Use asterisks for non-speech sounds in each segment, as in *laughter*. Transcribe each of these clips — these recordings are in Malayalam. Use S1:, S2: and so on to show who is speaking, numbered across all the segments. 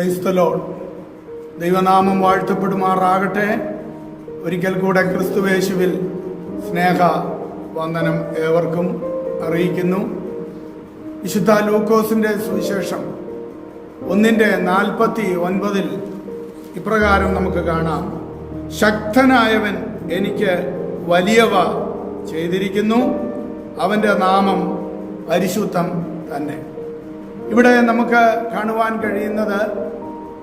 S1: ക്രൈസ്തലോ ദൈവനാമം വാഴ്ത്തപ്പെടുമാറാകട്ടെ. ഒരിക്കൽ കൂടെ ക്രിസ്തുവേശുവിൽ സ്നേഹ വന്ദനം ഏവർക്കും അറിയിക്കുന്നു. വിശുദ്ധ ലൂക്കോസിന്റെ സുവിശേഷം ഒന്നിന്റെ നാൽപ്പത്തി ഒൻപതിൽ ഇപ്രകാരം നമുക്ക് കാണാം. ശക്തനായവൻ എനിക്ക് വലിയവ ചെയ്തിരിക്കുന്നു. അവന്റെ നാമം പരിശുദ്ധം തന്നെ. ഇവിടെ നമുക്ക് കാണുവാൻ കഴിയുന്നത്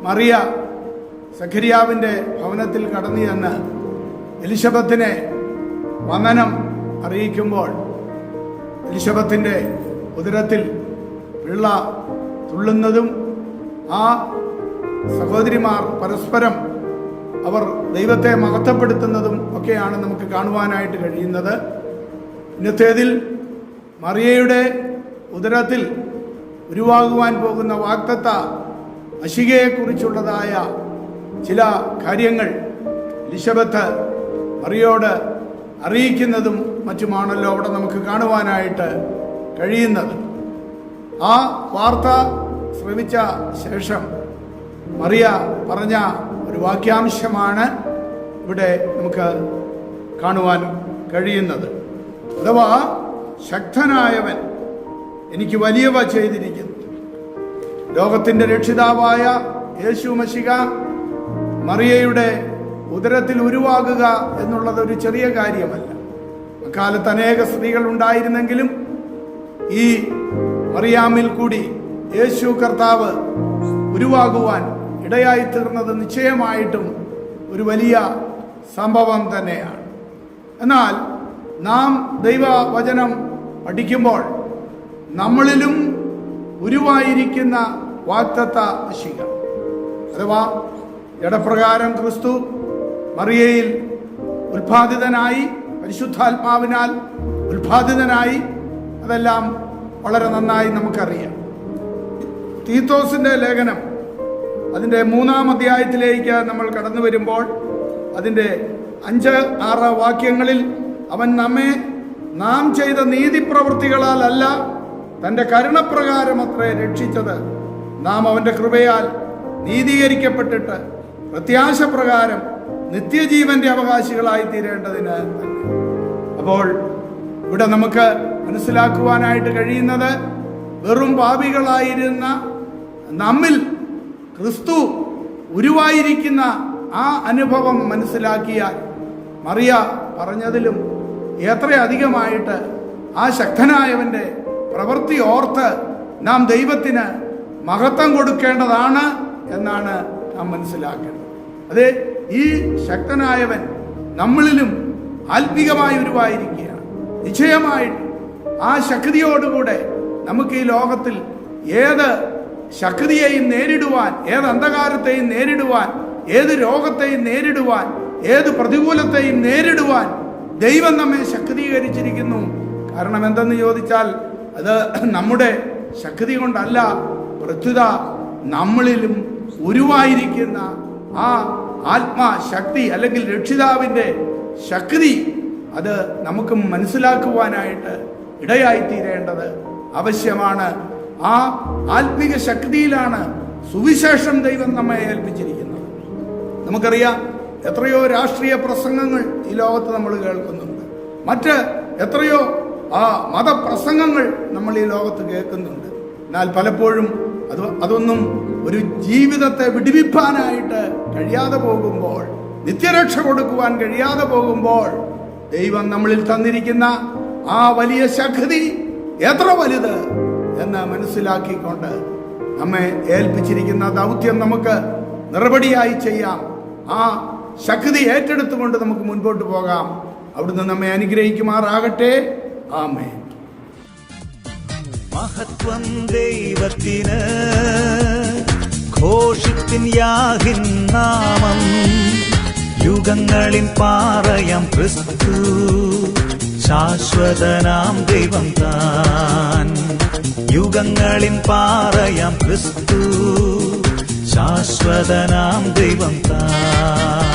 S1: മറിയ സഖരിയാവിന്റെ ഭവനത്തിൽ കടന്നു ചെന്ന് എലിശബത്തിനെ വന്ദനം അറിയിക്കുമ്പോൾ എലിശബത്തിന്റെ ഉദരത്തിൽ പിള്ള തുള്ളുന്നതും ആ സഹോദരിമാർ പരസ്പരം അവർ ദൈവത്തെ മഹത്വപ്പെടുത്തുന്നതും ഒക്കെയാണ് നമുക്ക് കാണുവാനായിട്ട് കഴിയുന്നത്. ഇന്നത്തേതിൽ മറിയയുടെ ഉദരത്തിൽ ഉരുവാകുവാൻ പോകുന്ന വാക്തത്ത അശികയെക്കുറിച്ചുള്ളതായ ചില കാര്യങ്ങൾ ലിശബത്ത് മറിയോട് അറിയിക്കുന്നതും മറ്റുമാണല്ലോ അവിടെ നമുക്ക് കാണുവാനായിട്ട് കഴിയുന്നത്. ആ വാർത്ത ശ്രമിച്ച ശേഷം മറിയ പറഞ്ഞ ഒരു വാക്യാംശമാണ് ഇവിടെ നമുക്ക് കാണുവാൻ കഴിയുന്നത്. അഥവാ ശക്തനായവൻ എനിക്ക് വലിയവ ചെയ്തിരിക്കുന്നു. ലോകത്തിന്റെ രക്ഷിതാവായ യേശു മഷിക മറിയയുടെ ഉദരത്തിൽ ഉരുവാകുക എന്നുള്ളത് ഒരു ചെറിയ കാര്യമല്ല. അക്കാലത്ത് അനേക സ്ത്രീകൾ ഉണ്ടായിരുന്നെങ്കിലും ഈ മറിയാമിൽ കൂടി യേശു കർത്താവ് ഉരുവാകുവാൻ ഇടയായി തീർന്നത് നിശ്ചയമായിട്ടും ഒരു വലിയ സംഭവം തന്നെയാണ്. എന്നാൽ നാം ദൈവവചനം പഠിക്കുമ്പോൾ നമ്മളിലും ഉരുവായിരിക്കുന്ന വാക്തത്ത ശിഖ അഥവാ ഇടപ്രകാരം ക്രിസ്തു മറിയയിൽ ഉൽപാദിതനായി പരിശുദ്ധാത്മാവിനാൽ ഉൽപാദിതനായി അതെല്ലാം വളരെ നന്നായി നമുക്കറിയാം. തീത്തോസിന്റെ ലേഖനം അതിന്റെ മൂന്നാം അധ്യായത്തിലേക്ക് നമ്മൾ കടന്നു വരുമ്പോൾ അതിന്റെ അഞ്ച് ആറ് വാക്യങ്ങളിൽ അവൻ നമ്മെ നാം ചെയ്ത നീതിപ്രവൃത്തികളാലല്ല തന്റെ കരുണപ്രകാരം അത്രേ രക്ഷിച്ചത്. നാം അവന്റെ കൃപയാൽ നീതീകരിക്കപ്പെട്ടിട്ട് പ്രത്യാശ പ്രകാരം നിത്യജീവന്റെ അവകാശികളായി തീരേണ്ടതിന് അപ്പോൾ ഇവിടെ നമുക്ക് മനസ്സിലാക്കുവാനായിട്ട് കഴിയുന്നത് വെറും പാപികളായിരുന്ന നമ്മിൽ ക്രിസ്തു ഉരുവായിരിക്കുന്ന ആ അനുഭവം മനസ്സിലാക്കിയാൽ മറിയ പറഞ്ഞതിലും എത്രയധികമായിട്ട് ആ ശക്തനായവന്റെ പ്രവൃത്തി ഓർത്ത് നാം ദൈവത്തിന് മഹത്വം കൊടുക്കേണ്ടതാണ് എന്നാണ് നാം മനസ്സിലാക്കേണ്ടത്. അതെ ഈ ശക്തനായവൻ നമ്മളിലും ആത്മീകമായി ഉരുവായിരിക്കുകയാണ് നിശ്ചയമായിട്ട് ആ ശക്തിയോടുകൂടെ നമുക്ക് ഈ ലോകത്തിൽ ഏത് ശക്തിയെയും നേരിടുവാൻ ഏത് അന്ധകാരത്തെയും നേരിടുവാൻ ഏത് രോഗത്തെയും നേരിടുവാൻ ഏത് പ്രതികൂലത്തെയും നേരിടുവാൻ ദൈവം നമ്മെ ശക്തീകരിച്ചിരിക്കുന്നു. കാരണം എന്തെന്ന് ചോദിച്ചാൽ അത് *clears throat* നമ്മുടെ ശക്തി കൊണ്ടല്ല പ്രത്യുത നമ്മളിലും ഉരുവായിരിക്കുന്ന ആ ആത്മാശക്തി അല്ലെങ്കിൽ രക്ഷിതാവിന്റെ ശക്തി അത് നമുക്ക് മനസ്സിലാക്കുവാനായിട്ട് ഇടയായിത്തീരേണ്ടത് ആവശ്യമാണ്. ആ ആത്മീക ശക്തിയിലാണ് സുവിശേഷം ദൈവം നമ്മെ ഏൽപ്പിച്ചിരിക്കുന്നത്. നമുക്കറിയാം എത്രയോ രാഷ്ട്രീയ പ്രസംഗങ്ങൾ ഈ ലോകത്ത് നമ്മൾ കേൾക്കുന്നുണ്ട്. മറ്റ് എത്രയോ ആ മതപ്രസംഗങ്ങൾ നമ്മൾ ഈ ലോകത്ത് കേൾക്കുന്നുണ്ട്. എന്നാൽ പലപ്പോഴും അത് അതൊന്നും ഒരു ജീവിതത്തെ വിടിവിപ്പാനായിട്ട് കഴിയാതെ പോകുമ്പോൾ നിത്യരക്ഷ കൊടുക്കുവാൻ കഴിയാതെ പോകുമ്പോൾ ദൈവം നമ്മളിൽ തന്നിരിക്കുന്ന ആ വലിയ ശക്തി എത്ര വലുത് എന്ന് മനസ്സിലാക്കിക്കൊണ്ട് നമ്മെ ഏൽപ്പിച്ചിരിക്കുന്ന ദൗത്യം നമുക്ക് നിറപടിയായി ചെയ്യാം. ആ ശക്തി ഏറ്റെടുത്തുകൊണ്ട് നമുക്ക് മുൻപോട്ട് പോകാം. അവിടുന്ന് നമ്മെ അനുഗ്രഹിക്കുമാറാകട്ടെ. ആമേ
S2: മഹത്വം ദൈവത്തിന് ഘോഷിത്തിൻ യാഹിൻ നാമം യുഗങ്ങളിൽ പാറയം ക്രിസ്തു ശാശ്വതനാം ദൈവം താൻ. യുഗങ്ങളിൽ പാറയാം ക്രിസ്തു ശാശ്വതനാം ദൈവം താൻ.